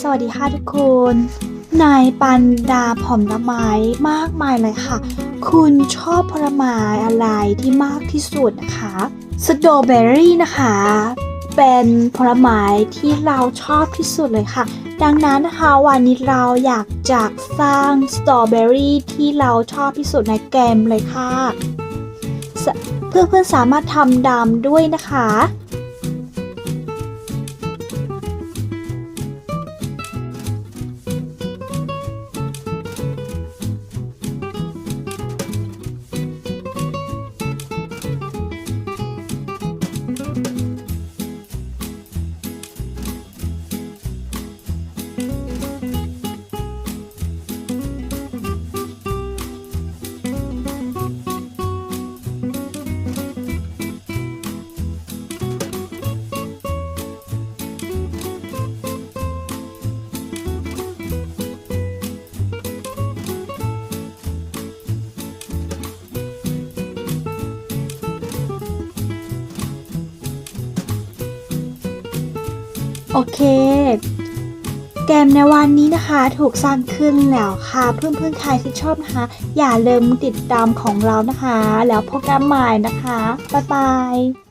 สวัสดีค่ะทุกคนในปันดาผลไม้มากมายเลยค่ะ คุณชอบผลไม้อะไรที่มากที่สุดนะคะสตรอเบอรี่นะคะ เป็นผลไม้ที่เราชอบที่สุดเลยค่ะ ดังนั้นนะคะวันนี้เราอยากจะสร้างสตรอเบอรี่ที่เราชอบที่สุดในเกมเลยค่ะ เพื่อนๆสามารถทำดำด้วยนะคะ โอเค เกมในวันนี้นะคะถูกสร้างขึ้นแล้วค่ะ เพื่อนๆใครที่ชอบนะคะ อย่าลืมติดตามของเรานะคะ แล้วพบกันใหม่นะคะ บ๊ายบาย